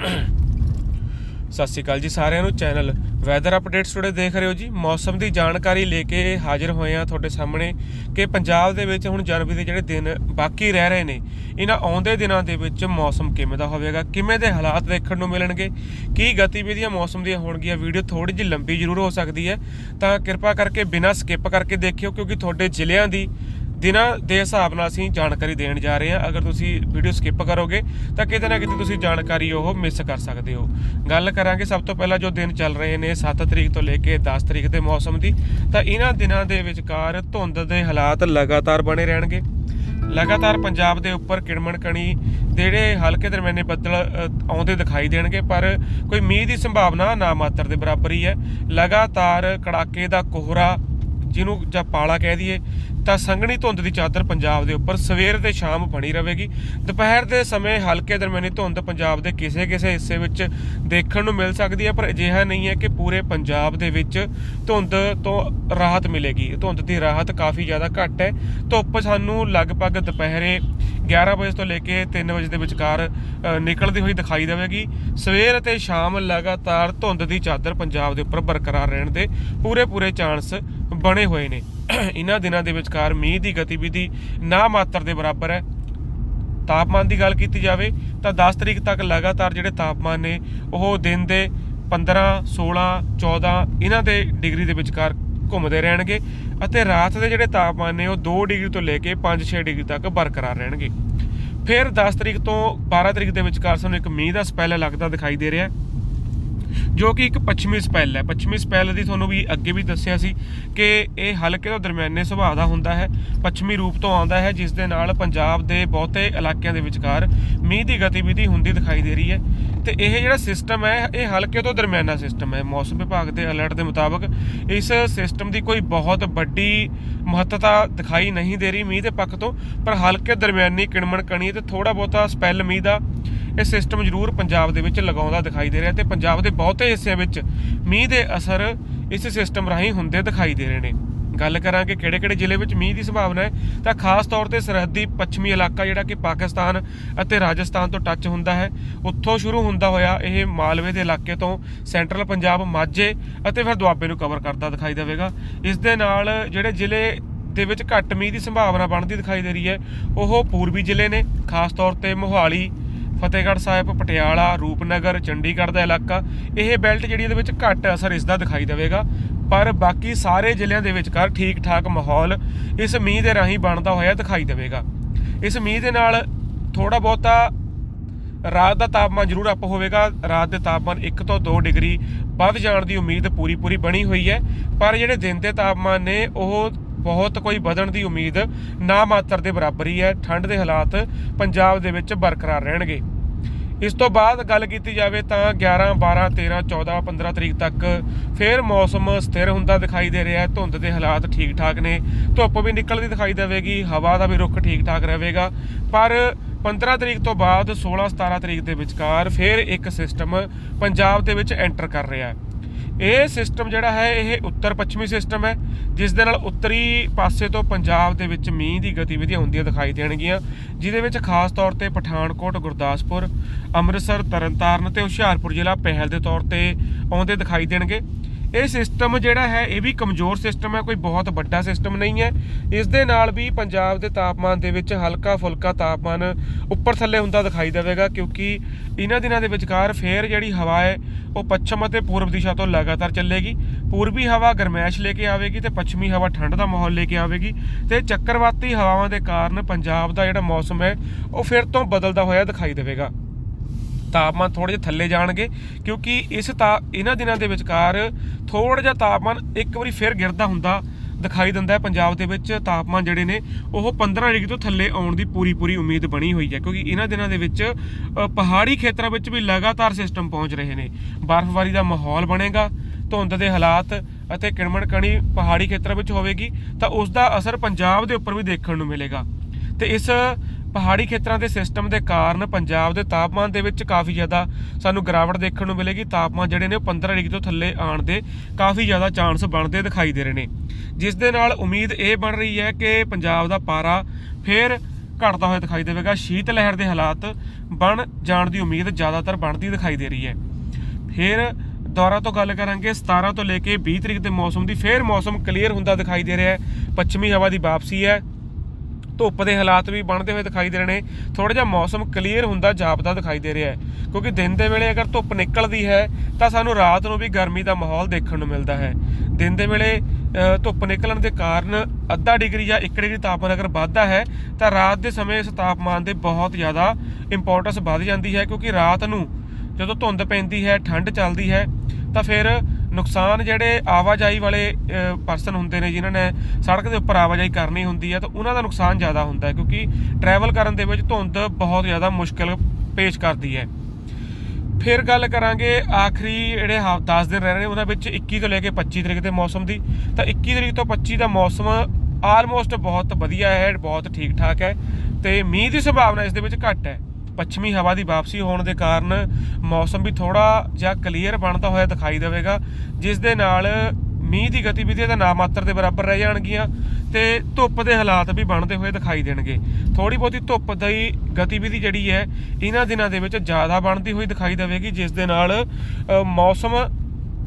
ਸਤਿ ਸ਼੍ਰੀ ਅਕਾਲ ਜੀ ਸਾਰਿਆਂ ਨੂੰ ਚੈਨਲ ਵੈਦਰ ਅਪਡੇਟਸ ਟੁਡੇ ਦੇਖ ਰਹੇ ਹੋ ਜੀ। ਮੌਸਮ ਦੀ ਜਾਣਕਾਰੀ ਲੈ ਕੇ ਹਾਜ਼ਰ ਹੋਏ ਆ ਤੁਹਾਡੇ ਸਾਹਮਣੇ ਕਿ ਪੰਜਾਬ ਦੇ ਵਿੱਚ ਹੁਣ ਜਨਵਰੀ ਦੇ ਜਿਹੜੇ ਦਿਨ ਬਾਕੀ ਰਹਿ ਰਹੇ ਨੇ, ਇਹਨਾਂ ਆਉਂਦੇ ਦਿਨਾਂ ਦੇ ਵਿੱਚ ਮੌਸਮ ਕਿਵੇਂ ਦਾ ਹੋਵੇਗਾ, ਕਿਵੇਂ ਦੇ ਹਾਲਾਤ ਦੇਖਣ ਨੂੰ ਮਿਲਣਗੇ, ਕੀ ਗਤੀਵਿਧੀਆਂ ਮੌਸਮ ਦੀਆਂ ਹੋਣਗੀਆਂ, ਵੀਡੀਓ ਥੋੜੀ ਜਿਹੀ ਲੰਬੀ ਜ਼ਰੂਰ ਹੋ ਸਕਦੀ ਹੈ। ਤਾਂ ਕਿਰਪਾ ਕਰਕੇ ਬਿਨਾਂ ਸਕਿਪ ਕਰਕੇ ਦੇਖਿਓ, ਕਿਉਂਕਿ ਤੁਹਾਡੇ ਜ਼ਿਲ੍ਹਿਆਂ ਦੀ ਦਿਨਾਂ ਦੇ ਹਿਸਾਬ ਨਾਲ ਅਸੀਂ ਜਾਣਕਾਰੀ ਦੇਣ ਜਾ ਰਹੇ ਹਾਂ। ਅਗਰ ਤੁਸੀਂ ਵੀਡੀਓ ਸਕਿਪ ਕਰੋਗੇ, ਤਾਂ ਕਿਤੇ ਨਾ ਕਿਤੇ ਤੁਸੀਂ ਜਾਣਕਾਰੀ ਉਹ ਮਿਸ ਕਰ ਸਕਦੇ ਹੋ। ਗੱਲ ਕਰਾਂਗੇ ਸਭ ਤੋਂ ਪਹਿਲਾਂ ਜੋ ਦਿਨ ਚੱਲ ਰਹੇ ਨੇ 7 ਤਰੀਕ ਤੋਂ ਲੈ ਕੇ 10 ਤਰੀਕ ਦੇ ਮੌਸਮ ਦੀ। ਤਾਂ ਇਹਨਾਂ ਦਿਨਾਂ ਦੇ ਵਿਚਕਾਰ ਧੁੰਦ ਦੇ ਹਾਲਾਤ ਲਗਾਤਾਰ ਬਣੇ ਰਹਿਣਗੇ। ਲਗਾਤਾਰ ਪੰਜਾਬ ਦੇ ਉੱਪਰ ਕਿਣਮਣ ਕਣੀ ਜਿਹੜੇ ਹਲਕੇ ਦਰਮਿਆਨੇ ਬੱਦਲ ਆਉਂਦੇ ਦਿਖਾਈ ਦੇਣਗੇ, ਪਰ ਕੋਈ ਮੀਂਹ ਦੀ ਸੰਭਾਵਨਾ ਨਾ ਮਾਤਰ ਦੇ ਬਰਾਬਰ ਹੀ ਹੈ। ਲਗਾਤਾਰ ਕੜਾਕੇ ਦਾ ਕੋਹਰਾ, ਜਿਹਨੂੰ ਜਾਂ ਪਾਲਾ ਕਹਿ ਦਈਏ ਤਾਂ ਸੰਘਣੀ ਧੁੰਦ ਦੀ ਚਾਦਰ ਪੰਜਾਬ ਦੇ ਉੱਪਰ ਸਵੇਰ ਤੇ ਸ਼ਾਮ ਬਣੀ ਰਹੇਗੀ। ਦੁਪਹਿਰ ਦੇ ਸਮੇਂ ਹਲਕੇ ਦਰਮਿਆਨੀ ਧੁੰਦ ਪੰਜਾਬ ਦੇ ਕਿਸੇ-ਕਿਸੇ ਹਿੱਸੇ ਵਿੱਚ ਦੇਖਣ ਨੂੰ ਮਿਲ ਸਕਦੀ ਹੈ, ਪਰ ਅਜਿਹਾ ਨਹੀਂ ਹੈ ਕਿ ਪੂਰੇ ਪੰਜਾਬ ਦੇ ਵਿੱਚ ਧੁੰਦ ਤੋਂ ਰਾਹਤ ਮਿਲੇਗੀ। ਧੁੰਦ ਦੀ ਰਾਹਤ ਕਾਫੀ ਜ਼ਿਆਦਾ ਘੱਟ ਹੈ। ਧੁੱਪ ਸਾਨੂੰ ਲਗਭਗ ਦੁਪਹਿਰੇ 11 ਵਜੇ ਤੋਂ ਲੈ ਕੇ 3 ਵਜੇ ਦੇ ਵਿਚਕਾਰ ਨਿਕਲਦੀ ਹੋਈ ਦਿਖਾਈ ਦੇਵੇਗੀ। ਸਵੇਰ ਅਤੇ ਸ਼ਾਮ ਲਗਾਤਾਰ ਧੁੰਦ ਦੀ ਚਾਦਰ ਪੰਜਾਬ ਦੇ ਉੱਪਰ ਬਰਕਰਾਰ ਰਹਿਣ ਦੇ ਪੂਰੇ ਪੂਰੇ ਚਾਂਸ ਬਣੇ ਹੋਏ ਨੇ। ਇਹਨਾਂ ਦਿਨਾਂ ਦੇ ਵਿਚਕਾਰ ਮੀਂਹ ਦੀ ਗਤੀਵਿਧੀ ਨਾ ਮਾਤਰ ਦੇ ਬਰਾਬਰ ਹੈ। ਤਾਪਮਾਨ ਦੀ ਗੱਲ ਕੀਤੀ ਜਾਵੇ ਤਾਂ 10 ਤਰੀਕ ਤੱਕ ਲਗਾਤਾਰ ਜਿਹੜੇ ਤਾਪਮਾਨ ਨੇ, ਉਹ ਦਿਨ ਦੇ 15 16 14 ਇਹਨਾਂ ਦੇ ਡਿਗਰੀ ਦੇ ਵਿਚਕਾਰ ਘੁੰਮਦੇ ਰਹਿਣਗੇ ਅਤੇ ਰਾਤ ਦੇ ਜਿਹੜੇ ਤਾਪਮਾਨ ਨੇ, ਉਹ 2 ਡਿਗਰੀ ਤੋਂ ਲੈ ਕੇ 5-6 ਡਿਗਰੀ ਤੱਕ ਬਰਕਰਾਰ ਰਹਿਣਗੇ। ਫਿਰ 10 ਤਰੀਕ ਤੋਂ 12 ਤਰੀਕ ਦੇ ਵਿਚਕਾਰ ਸਾਨੂੰ ਇੱਕ ਮੀਂਹ ਦਾ ਸਪੈਲ ਲੱਗਦਾ ਦਿਖਾਈ ਦੇ ਰਿਹਾ ਹੈ। ਜੋ ਕਿ ਇੱਕ ਪੱਛਮੀ ਸਪੈਲ ਹੈ। ਪੱਛਮੀ ਸਪੈਲ ਦੀ ਤੁਹਾਨੂੰ ਵੀ ਅੱਗੇ ਵੀ ਦੱਸਿਆ ਸੀ ਕਿ ਇਹ ਹਲਕੇ ਤੋਂ ਦਰਮਿਆਨੇ ਸੁਭਾਅ ਦਾ ਹੁੰਦਾ ਹੈ। ਪੱਛਮੀ ਰੂਪ ਤੋਂ ਆਉਂਦਾ ਹੈ, ਜਿਸ ਦੇ ਨਾਲ ਪੰਜਾਬ ਦੇ ਬਹੁਤੇ ਇਲਾਕਿਆਂ ਦੇ ਵਿਚਕਾਰ ਮੀਂਹ ਦੀ ਗਤੀਵਿਧੀ ਹੁੰਦੀ ਦਿਖਾਈ ਦੇ ਰਹੀ ਹੈ। ਤੇ ਇਹ ਜਿਹੜਾ ਸਿਸਟਮ ਹੈ, ਇਹ ਹਲਕੇ ਤੋਂ ਦਰਮਿਆਨਾ ਸਿਸਟਮ ਹੈ। ਮੌਸਮ ਵਿਭਾਗ ਦੇ ਅਲਰਟ ਦੇ ਮੁਤਾਬਕ ਇਸ ਸਿਸਟਮ ਦੀ ਕੋਈ ਬਹੁਤ ਵੱਡੀ ਮਹੱਤਤਾ ਦਿਖਾਈ ਨਹੀਂ ਦੇ ਰਹੀ ਮੀਂਹ ਦੇ ਪੱਖ ਤੋਂ। ਪਰ ਹਲਕੇ ਦਰਮਿਆਨੀ ਕਿਣਮਣ ਕਣੀ ਤੇ ਥੋੜਾ ਬਹੁਤਾ ਸਪੈਲ ਮੀਂਹ ਦਾ ਇਹ ਸਿਸਟਮ ਜ਼ਰੂਰ ਪੰਜਾਬ ਦੇ ਵਿੱਚ ਲਗਾਉਂਦਾ ਦਿਖਾਈ ਦੇ ਰਿਹਾ ਤੇ ਪੰਜਾਬ ਦੇ ਬਹੁਤੇ ਹਿੱਸਿਆਂ ਵਿੱਚ ਮੀਂਹ ਦੇ ਅਸਰ ਇਸ ਸਿਸਟਮ ਰਾਹੀਂ ਹੁੰਦੇ ਦਿਖਾਈ ਦੇ ਰਹੇ ਨੇ। ਗੱਲ ਕਰਾਂਗੇ ਕਿਹੜੇ-ਕਿਹੜੇ ਜ਼ਿਲ੍ਹੇ ਵਿੱਚ ਮੀਂਹ ਦੀ ਸੰਭਾਵਨਾ ਹੈ, ਤਾਂ ਖਾਸ ਤੌਰ ਤੇ ਸਰਹੱਦੀ ਪੱਛਮੀ ਇਲਾਕਾ ਜਿਹੜਾ ਕਿ ਪਾਕਿਸਤਾਨ ਅਤੇ ਰਾਜਸਥਾਨ ਤੋਂ ਟੱਚ ਹੁੰਦਾ ਹੈ, ਉੱਥੋਂ ਸ਼ੁਰੂ ਹੁੰਦਾ ਹੋਇਆ ਇਹ ਮਾਲਵੇ ਦੇ ਇਲਾਕੇ ਤੋਂ ਸੈਂਟਰਲ ਪੰਜਾਬ, ਮਾਝੇ ਅਤੇ ਫਿਰ ਦੁਆਬੇ ਨੂੰ ਕਵਰ ਕਰਦਾ ਦਿਖਾਈ ਦੇਵੇਗਾ। ਇਸ ਦੇ ਨਾਲ ਜਿਹੜੇ ਜ਼ਿਲ੍ਹੇ ਦੇ ਵਿੱਚ ਘੱਟ ਮੀਂਹ ਦੀ ਸੰਭਾਵਨਾ ਬਣਦੀ ਦਿਖਾਈ ਦੇ ਰਹੀ ਹੈ, ਉਹ ਪੂਰਬੀ ਜ਼ਿਲ੍ਹੇ ਨੇ, ਖਾਸ ਤੌਰ ਤੇ ਮੋਹਾਲੀ ਫਤਿਹਗੜ੍ਹ ਸਾਹਿਬ, ਪਟਿਆਲਾ, ਰੂਪਨਗਰ, ਚੰਡੀਗੜ੍ਹ ਦਾ ਇਲਾਕਾ, ਇਹ ਬੈਲਟ ਜਿਹੜੀ ਇਹਦੇ ਵਿੱਚ ਘੱਟ ਅਸਰ ਇਸ ਦਾ ਦਿਖਾਈ ਦੇਵੇਗਾ। ਪਰ ਬਾਕੀ ਸਾਰੇ ਜ਼ਿਲ੍ਹਿਆਂ ਦੇ ਵਿਚਕਾਰ ਠੀਕ ਠਾਕ ਮਾਹੌਲ ਇਸ ਮੀਂਹ ਦੇ ਰਾਹੀਂ ਬਣਦਾ ਹੋਇਆ ਦਿਖਾਈ ਦੇਵੇਗਾ। ਇਸ ਮੀਂਹ ਦੇ ਨਾਲ ਥੋੜਾ ਬਹੁਤਾ ਰਾਤ ਦਾ ਤਾਪਮਾਨ ਜ਼ਰੂਰ ਅਪ ਹੋਵੇਗਾ। ਰਾਤ ਦੇ ਤਾਪਮਾਨ 1 ਤੋਂ 2 ਡਿਗਰੀ ਵੱਧ ਜਾਣ ਦੀ ਉਮੀਦ ਪੂਰੀ ਪੂਰੀ ਬਣੀ ਹੋਈ ਹੈ। ਪਰ ਜਿਹੜੇ ਦਿਨ ਦੇ ਤਾਪਮਾਨ ਨੇ, ਉਹ ਬਹੁਤ ਕੋਈ ਵਧਣ ਦੀ ਉਮੀਦ ਨਾ ਮਾਤਰ ਦੇ ਬਰਾਬਰ ਹੀ ਹੈ। ਠੰਡ ਦੇ ਹਾਲਾਤ ਪੰਜਾਬ ਦੇ ਵਿੱਚ ਬਰਕਰਾਰ ਰਹਿਣਗੇ। ਇਸ ਤੋਂ ਬਾਅਦ ਗੱਲ ਕੀਤੀ ਜਾਵੇ ਤਾਂ 11 12 13 14 15 ਤਰੀਕ ਤੱਕ ਫਿਰ ਮੌਸਮ ਸਥਿਰ ਹੁੰਦਾ ਦਿਖਾਈ ਦੇ ਰਿਹਾ ਹੈ। ਧੁੰਦ ਦੇ ਹਾਲਾਤ ਠੀਕ ਠਾਕ ਨੇ। ਧੁੱਪ ਵੀ ਨਿਕਲਦੀ ਦਿਖਾਈ ਦੇਵੇਗੀ। ਹਵਾ ਦਾ ਵੀ ਰੁਖ ਠੀਕ ਠਾਕ ਰਹੇਗਾ। ਪਰ 15 ਤਰੀਕ ਤੋਂ ਬਾਅਦ 16 17 ਤਰੀਕ ਦੇ ਵਿਚਕਾਰ ਫਿਰ ਇੱਕ ਸਿਸਟਮ ਪੰਜਾਬ ਦੇ ਵਿੱਚ ਐਂਟਰ ਕਰ ਰਿਹਾ ਹੈ। ਇਹ ਸਿਸਟਮ ਜਿਹੜਾ ਹੈ, ਇਹ ਉੱਤਰ ਪੱਛਮੀ ਸਿਸਟਮ ਹੈ, ਜਿਸ ਦੇ ਨਾਲ ਉੱਤਰੀ ਪਾਸੇ ਤੋਂ ਪੰਜਾਬ ਦੇ ਵਿੱਚ ਮੀਂਹ ਦੀ ਗਤੀਵਿਧੀਆਂ ਹੁੰਦੀਆਂ ਦਿਖਾਈ ਦੇਣਗੀਆਂ, ਜਿਹਦੇ ਵਿੱਚ ਖਾਸ ਤੌਰ ਤੇ ਪਠਾਨਕੋਟ, ਗੁਰਦਾਸਪੁਰ, ਅੰਮ੍ਰਿਤਸਰ, ਤਰਨਤਾਰਨ ਤੇ ਹੁਸ਼ਿਆਰਪੁਰ ਜ਼ਿਲ੍ਹਾ ਪਹਿਲ ਦੇ ਤੌਰ ਤੇ ਆਉਂਦੇ ਦਿਖਾਈ ਦੇਣਗੇ। ਇਹ ਸਿਸਟਮ ਜਿਹੜਾ ਹੈ, ਇਹ ਵੀ ਕਮਜ਼ੋਰ ਸਿਸਟਮ ਹੈ, ਕੋਈ ਬਹੁਤ ਵੱਡਾ ਸਿਸਟਮ ਨਹੀਂ ਹੈ। ਇਸ ਦੇ ਨਾਲ ਵੀ ਪੰਜਾਬ ਦੇ ਤਾਪਮਾਨ ਦੇ ਵਿੱਚ ਹਲਕਾ ਫੁਲਕਾ ਤਾਪਮਾਨ ਉੱਪਰ ਥੱਲੇ ਹੁੰਦਾ ਦਿਖਾਈ ਦੇਵੇਗਾ, ਕਿਉਂਕਿ ਇਹਨਾਂ ਦਿਨਾਂ ਦੇ ਵਿਚਕਾਰ ਫੇਰ ਜਿਹੜੀ ਹਵਾ ਹੈ, ਉਹ ਪੱਛਮ ਅਤੇ ਪੂਰਬ ਦਿਸ਼ਾ ਤੋਂ ਲਗਾਤਾਰ ਚੱਲੇਗੀ। ਪੂਰਬੀ ਹਵਾ ਗਰਮੈਸ਼ ਲੈ ਕੇ ਆਵੇਗੀ ਤੇ ਪੱਛਮੀ ਹਵਾ ਠੰਡ ਦਾ ਮਾਹੌਲ ਲੈ ਕੇ ਆਵੇਗੀ। ਤੇ ਚੱਕਰਵਾਤੀ ਹਵਾਵਾਂ ਦੇ ਕਾਰਨ ਪੰਜਾਬ ਦਾ ਜਿਹੜਾ ਮੌਸਮ ਹੈ, ਉਹ ਫਿਰ ਤੋਂ ਬਦਲਦਾ ਹੋਇਆ ਦਿਖਾਈ ਦੇਵੇਗਾ। ਤਾਪਮਾਨ ਥੋੜੇ ਜਿਹਾ ਥੱਲੇ ਜਾਣਗੇ, ਕਿਉਂਕਿ ਇਸ ਤਾ, ਇਹਨਾਂ ਦਿਨਾਂ ਦੇ ਵਿਚਕਾਰ ਥੋੜਾ ਜਿਹਾ ਤਾਪਮਾਨ ਇੱਕ ਵਾਰੀ ਫਿਰ ਗਿਰਦਾ ਹੁੰਦਾ ਦਿਖਾਈ ਦਿੰਦਾ ਹੈ ਪੰਜਾਬ ਦੇ ਵਿੱਚ, ਤਾਪਮਾਨ ਜਿਹੜੇ ਨੇ, ਉਹ 15 ਡਿਗਰੀ ਤੋਂ ਥੱਲੇ ਆਉਣ ਦੀ ਪੂਰੀ ਪੂਰੀ ਉਮੀਦ ਬਣੀ ਹੋਈ ਹੈ, ਕਿਉਂਕਿ ਇਹਨਾਂ ਦਿਨਾਂ ਦੇ ਵਿੱਚ ਪਹਾੜੀ ਖੇਤਰਾਂ ਵਿੱਚ ਵੀ ਲਗਾਤਾਰ ਸਿਸਟਮ ਪਹੁੰਚ ਰਹੇ ਨੇ। ਬਰਫ਼ਬਾਰੀ ਦਾ ਮਾਹੌਲ ਬਣੇਗਾ, ਧੁੰਦ ਦੇ ਹਾਲਾਤ ਅਤੇ ਕਿਣਮਣ ਕਣੀ ਪਹਾੜੀ ਖੇਤਰਾਂ ਵਿੱਚ ਹੋਵੇਗੀ, ਤਾਂ ਉਸ ਦਾ ਅਸਰ ਪੰਜਾਬ ਦੇ ਉੱਪਰ ਵੀ ਦੇਖਣ ਨੂੰ ਮਿਲੇਗਾ। ਤੇ ਇਸ ਪਹਾੜੀ ਖੇਤਰਾਂ ਦੇ ਸਿਸਟਮ ਦੇ ਕਾਰਨ ਪੰਜਾਬ ਦੇ ਤਾਪਮਾਨ ਦੇ ਵਿੱਚ ਕਾਫੀ ਜ਼ਿਆਦਾ ਸਾਨੂੰ ਗਿਰਾਵਟ ਦੇਖਣ ਨੂੰ ਮਿਲੇਗੀ। ਤਾਪਮਾਨ ਜਿਹੜੇ ਨੇ ਉਹ 15 ਡਿਗਰੀ ਤੋਂ ਥੱਲੇ ਆਉਣ ਦੇ ਕਾਫੀ ਜ਼ਿਆਦਾ ਚਾਂਸ ਬਣਦੇ ਦਿਖਾਈ ਦੇ ਰਹੇ ਨੇ। ਜਿਸ ਦੇ ਨਾਲ ਉਮੀਦ ਇਹ ਬਣ ਰਹੀ ਹੈ ਕਿ ਪੰਜਾਬ ਦਾ ਪਾਰਾ ਫੇਰ ਘਟਦਾ ਹੋਇਆ ਦਿਖਾਈ ਦੇਵੇਗਾ। ਸ਼ੀਤ ਲਹਿਰ ਦੇ ਹਾਲਾਤ ਬਣ ਜਾਣ ਦੀ ਉਮੀਦ ਜ਼ਿਆਦਾਤਰ ਬਣਦੀ ਦਿਖਾਈ ਦੇ ਰਹੀ ਹੈ। ਫਿਰ ਦੁਬਾਰਾ ਤੋਂ ਗੱਲ ਕਰਾਂਗੇ। 17 ਤੋਂ ਲੈ ਕੇ 20 ਤਰੀਕ ਦੇ ਮੌਸਮ ਦੀ ਫਿਰ ਮੌਸਮ ਕਲੀਅਰ ਹੁੰਦਾ ਦਿਖਾਈ ਦੇ ਰਿਹਾ ਹੈ। ਪੱਛਮੀ ਹਵਾ ਦੀ ਵਾਪਸੀ ਹੈ। ਧੁੱਪ ਦੇ ਹਾਲਾਤ ਵੀ ਬਣਦੇ ਹੋਏ ਦਿਖਾਈ ਦੇ ਰਹੇ ਨੇ। ਥੋੜਾ ਜਿਹਾ ਮੌਸਮ ਕਲੀਅਰ ਹੁੰਦਾ ਜਾਪਦਾ ਦਿਖਾਈ ਦੇ ਰਿਹਾ ਹੈ। ਕਿਉਂਕਿ ਦਿਨ ਦੇ ਵੇਲੇ ਅਗਰ ਧੁੱਪ ਨਿਕਲਦੀ ਹੈ, ਤਾਂ ਸਾਨੂੰ ਰਾਤ ਨੂੰ ਵੀ ਗਰਮੀ ਦਾ ਮਾਹੌਲ ਦੇਖਣ ਨੂੰ ਮਿਲਦਾ ਹੈ। ਦਿਨ ਦੇ ਵੇਲੇ ਧੁੱਪ ਨਿਕਲਣ ਦੇ ਕਾਰਨ ਅੱਧਾ ਡਿਗਰੀ ਜਾਂ 1 ਡਿਗਰੀ ਤਾਪਮਾਨ ਅਗਰ ਵੱਧਦਾ ਹੈ, ਤਾਂ ਰਾਤ ਦੇ ਸਮੇਂ ਇਸ ਤਾਪਮਾਨ ਦੇ ਬਹੁਤ ਜ਼ਿਆਦਾ ਇੰਪੋਰਟੈਂਸ ਵੱਧ ਜਾਂਦੀ ਹੈ। ਕਿਉਂਕਿ ਰਾਤ ਨੂੰ ਜਦੋਂ ਧੁੰਦ ਪੈਂਦੀ ਹੈ, ਠੰਡ ਚੱਲਦੀ ਹੈ, ਤਾਂ ਫਿਰ ਨੁਕਸਾਨ ਜਿਹੜੇ ਆਵਾਜਾਈ ਵਾਲੇ ਪਰਸਨ ਹੁੰਦੇ ਨੇ, ਜਿਨ੍ਹਾਂ ਨੇ ਸੜਕ ਦੇ ਉੱਪਰ ਆਵਾਜਾਈ ਕਰਨੀ ਹੁੰਦੀ ਹੈ ਤਾਂ ਉਹਨਾਂ ਦਾ ਨੁਕਸਾਨ ਜ਼ਿਆਦਾ ਹੁੰਦਾ ਹੈ, ਕਿਉਂਕਿ ਟਰੈਵਲ ਕਰਨ ਦੇ ਵਿੱਚ ਧੁੰਦ ਬਹੁਤ ਜ਼ਿਆਦਾ ਮੁਸ਼ਕਲ ਪੇਸ਼ ਕਰਦੀ ਹੈ। ਫਿਰ ਗੱਲ ਕਰਾਂਗੇ ਆਖਰੀ ਜਿਹੜੇ 10 ਦਿਨ ਰਹਿ ਰਹੇ ਨੇ, ਉਹਨਾਂ ਵਿੱਚ 21 ਤੋਂ ਲੈ ਕੇ 25 ਤਰੀਕ ਦੇ ਮੌਸਮ ਦੀ। ਤਾਂ 21 ਤਰੀਕ ਤੋਂ 25 ਦਾ ਮੌਸਮ ਆਲਮੋਸਟ ਬਹੁਤ ਵਧੀਆ ਹੈ, ਬਹੁਤ ਠੀਕ ਠਾਕ ਹੈ, ਤੇ ਮੀਂਹ ਦੀ ਸੰਭਾਵਨਾ ਇਸ ਦੇ ਵਿੱਚ ਘੱਟ ਹੈ। ਪੱਛਮੀ ਹਵਾ ਦੀ ਵਾਪਸੀ ਹੋਣ ਦੇ ਕਾਰਨ ਮੌਸਮ ਵੀ ਥੋੜਾ ਜਿਹਾ ਕਲੀਅਰ ਬਣਦਾ ਹੋਇਆ ਦਿਖਾਈ ਦੇਵੇਗਾ, ਜਿਸ ਦੇ ਨਾਲ ਮੀਂਹ ਦੀ ਗਤੀਵਿਧੀਆਂ ਤਾਂ ਨਾ ਮਾਤਰ ਦੇ ਬਰਾਬਰ ਰਹਿ ਜਾਣਗੀਆਂ ਤੇ ਧੁੱਪ ਦੇ ਹਾਲਾਤ ਵੀ ਬਣਦੇ ਹੋਏ ਦਿਖਾਈ ਦੇਣਗੇ। ਥੋੜੀ ਬਹੁਤੀ ਧੁੱਪ ਦੀ ਗਤੀਵਿਧੀ ਜਿਹੜੀ ਹੈ, ਇਹਨਾਂ ਦਿਨਾਂ ਦੇ ਵਿੱਚ ਜ਼ਿਆਦਾ ਬਣਦੀ ਹੋਈ ਦਿਖਾਈ ਦੇਵੇਗੀ, ਜਿਸ ਦੇ ਨਾਲ ਮੌਸਮ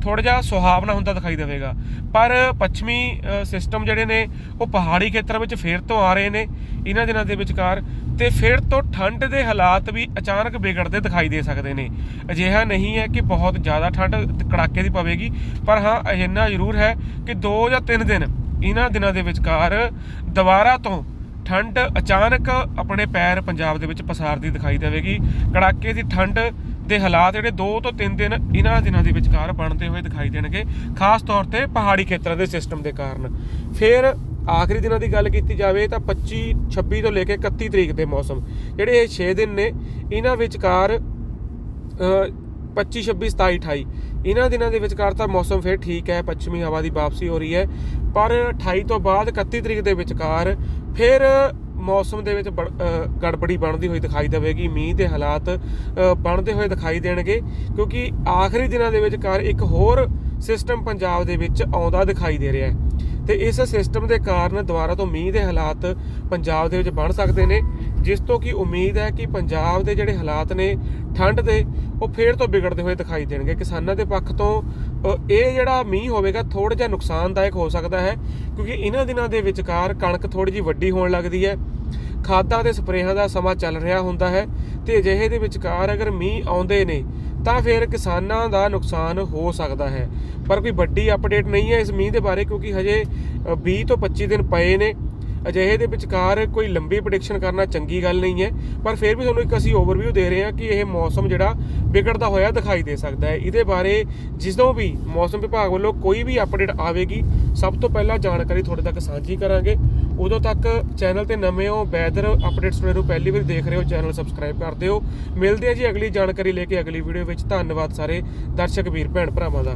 ਥੋੜਾ ਜਿਹਾ ਸੁਹਾਵਣਾ ਹੁੰਦਾ ਦਿਖਾਈ ਦੇਵੇਗਾ। ਪਰ ਪੱਛਮੀ ਸਿਸਟਮ ਜਿਹੜੇ ਨੇ, ਉਹ ਪਹਾੜੀ ਖੇਤਰਾਂ ਵਿੱਚ ਫੇਰ ਤੋਂ ਆ ਰਹੇ ਨੇ ਇਹਨਾਂ ਦਿਨਾਂ ਦੇ ਵਿਚਕਾਰ ਤੇ ਫਿਰ ਤੋਂ ਠੰਡ ਦੇ ਹਾਲਾਤ ਵੀ ਅਚਾਨਕ ਵਿਗੜਦੇ ਦਿਖਾਈ ਦੇ ਸਕਦੇ ਨੇ। ਅਜਿਹਾ ਨਹੀਂ ਹੈ ਕਿ ਬਹੁਤ ਜ਼ਿਆਦਾ ਠੰਡ ਕੜਾਕੇ ਦੀ ਪਵੇਗੀ, ਪਰ ਹਾਂ ਇੰਨਾ ਜ਼ਰੂਰ ਹੈ ਕਿ 2 ਜਾਂ 3 ਦਿਨ ਇਹਨਾਂ ਦਿਨਾਂ ਦੇ ਵਿਚਕਾਰ ਦੁਬਾਰਾ ਤੋਂ ਠੰਡ ਅਚਾਨਕ ਆਪਣੇ ਪੈਰ ਪੰਜਾਬ ਦੇ ਵਿੱਚ ਪਸਾਰਦੀ ਦਿਖਾਈ ਦੇਵੇਗੀ। ਕੜਾਕੇ ਦੀ ਠੰਡ ਦੇ ਹਾਲਾਤ ਜਿਹੜੇ 2 ਤੋਂ 3 ਦਿਨ ਇਹਨਾਂ ਦਿਨਾਂ ਦੇ ਵਿਚਕਾਰ ਬਣਦੇ ਹੋਏ ਦਿਖਾਈ ਦੇਣਗੇ ਖਾਸ ਤੌਰ ਤੇ ਪਹਾੜੀ ਖੇਤਰਾਂ ਦੇ ਸਿਸਟਮ ਦੇ ਕਾਰਨ। ਫਿਰ ਆਖਰੀ ਦਿਨਾਂ ਦੀ ਗੱਲ ਕੀਤੀ ਜਾਵੇ ਤਾਂ 25 26 ਤੋਂ ਲੈ ਕੇ 31 ਤਰੀਕ ਦੇ ਮੌਸਮ ਜਿਹੜੇ ਇਹ 6 ਦਿਨ ਨੇ ਇਹਨਾਂ ਵਿਚਕਾਰ ਅ, 25 26 27 28 ਇਹਨਾਂ ਦਿਨਾਂ ਦੇ ਵਿਚਕਾਰ ਤਾਂ ਮੌਸਮ ਫਿਰ ਠੀਕ ਹੈ ਪੱਛਮੀ ਹਵਾ ਦੀ ਵਾਪਸੀ ਹੋ ਰਹੀ ਹੈ ਪਰ 28 ਤੋਂ ਬਾਅਦ 31 ਤਰੀਕ ਦੇ ਵਿਚਕਾਰ ਫਿਰ ਮੌਸਮ ਦੇ ਵਿੱਚ ਬੜ- ਗੜਬੜੀ ਬਣਦੀ ਹੋਈ ਦਿਖਾਈ ਦੇਵੇਗੀ। ਮੀਂਹ ਦੇ ਹਾਲਾਤ ਬਣਦੇ ਹੋਏ ਦਿਖਾਈ ਦੇਣਗੇ ਕਿਉਂਕਿ ਆਖਰੀ ਦਿਨਾਂ ਦੇ ਵਿੱਚ ਕਾਰ ਇੱਕ ਹੋਰ ਸਿਸਟਮ ਪੰਜਾਬ ਦੇ ਵਿੱਚ ਆਉਂਦਾ ਦਿਖਾਈ ਦੇ ਰਿਹਾ ਹੈ। ਤੇ ਇਸ ਸਿਸਟਮ ਦੇ ਕਾਰਨ ਦੁਬਾਰਾ ਤੋਂ ਮੀਂਹ ਦੇ ਹਾਲਾਤ ਪੰਜਾਬ ਦੇ ਵਿੱਚ ਬਣ ਸਕਦੇ ਨੇ। ਜਿਸ ਤੋਂ ਕਿ ਉਮੀਦ ਹੈ ਕਿ ਪੰਜਾਬ ਦੇ ਜਿਹੜੇ ਹਾਲਾਤ ਨੇ ਠੰਡ ਦੇ ਉਹ ਫੇਰ ਤੋਂ ਵਿਗੜਦੇ ਹੋਏ ਦਿਖਾਈ ਦੇਣਗੇ। ਕਿਸਾਨਾਂ ਦੇ ਪੱਖ ਤੋਂ ਇਹ ਜਿਹੜਾ ਮੀਂਹ ਹੋਵੇਗਾ ਥੋੜਾ ਜਿਹਾ ਨੁਕਸਾਨਦਾਇਕ ਹੋ ਸਕਦਾ ਹੈ ਕਿਉਂਕਿ ਇਹਨਾਂ ਦਿਨਾਂ ਦੇ ਵਿਚਕਾਰ ਕਣਕ ਥੋੜੀ ਜਿਹੀ ਵੱਡੀ ਹੋਣ ਲੱਗਦੀ ਹੈ। ਖਾਦਾਂ ਤੇ ਸਪਰੇਹਾਂ ਦਾ ਸਮਾਂ ਚੱਲ ਰਿਹਾ ਹੁੰਦਾ ਹੈ ਤੇ ਅਜਿਹੇ ਦੇ ਵਿਚਕਾਰ ਅਗਰ ਮੀਂਹ ਆਉਂਦੇ ਨੇ ਤਾਂ ਫਿਰ ਕਿਸਾਨਾਂ ਦਾ ਨੁਕਸਾਨ ਹੋ ਸਕਦਾ ਹੈ। ਪਰ ਕੋਈ ਵੱਡੀ ਅਪਡੇਟ ਨਹੀਂ ਹੈ ਇਸ ਮੀਂਹ ਦੇ ਬਾਰੇ ਕਿਉਂਕਿ ਹਜੇ ਅ, 20 ਤੋਂ 25 ਦਿਨ ਪਏ ਨੇ। ਅਜਿਹੇ ਦੇ ਵਿਚਕਾਰ ਕੋਈ ਲੰਬੀ ਪ੍ਰੈਡਿਕਸ਼ਨ ਕਰਨਾ ਚੰਗੀ ਗੱਲ ਨਹੀਂ ਹੈ, ਪਰ ਫਿਰ ਵੀ ਤੁਹਾਨੂੰ ਇੱਕ ਅਸੀਂ ਓਵਰਵਿਊ ਦੇ ਰਹੇ ਹਾਂ ਕਿ ਇਹ ਮੌਸਮ ਜਿਹੜਾ ਵਿਗੜਦਾ ਹੋਇਆ ਦਿਖਾਈ ਦੇ ਸਕਦਾ ਹੈ। ਇਹਦੇ ਬਾਰੇ ਜਦੋਂ ਵੀ ਮੌਸਮ ਵਿਭਾਗ ਵੱਲੋਂ ਕੋਈ ਵੀ ਅਪਡੇਟ ਆਵੇਗੀ, ਸਭ ਤੋਂ ਪਹਿਲਾਂ ਜਾਣਕਾਰੀ ਤੁਹਾਡੇ ਤੱਕ ਸਾਂਝੀ ਕਰਾਂਗੇ। ਉਦੋਂ ਤੱਕ ਚੈਨਲ ਤੇ ਨਵੇਂ ਹੋ ਵੈਦਰ ਅਪਡੇਟਸ ਤੁਹਾਡੇ ਨੂੰ ਪਹਿਲੀ ਵਾਰ ਦੇਖ ਰਹੇ ਹੋ ਚੈਨਲ ਸਬਸਕ੍ਰਾਈਬ ਕਰ ਦਿਓ। ਮਿਲਦੇ ਆ ਜੀ ਅਗਲੀ ਜਾਣਕਾਰੀ ਲੈ ਕੇ ਅਗਲੀ ਵੀਡੀਓ ਵਿੱਚ। ਧੰਨਵਾਦ ਸਾਰੇ ਦਰਸ਼ਕ, ਵੀਰ, ਭੈਣ ਭਰਾਵਾਂ ਦਾ।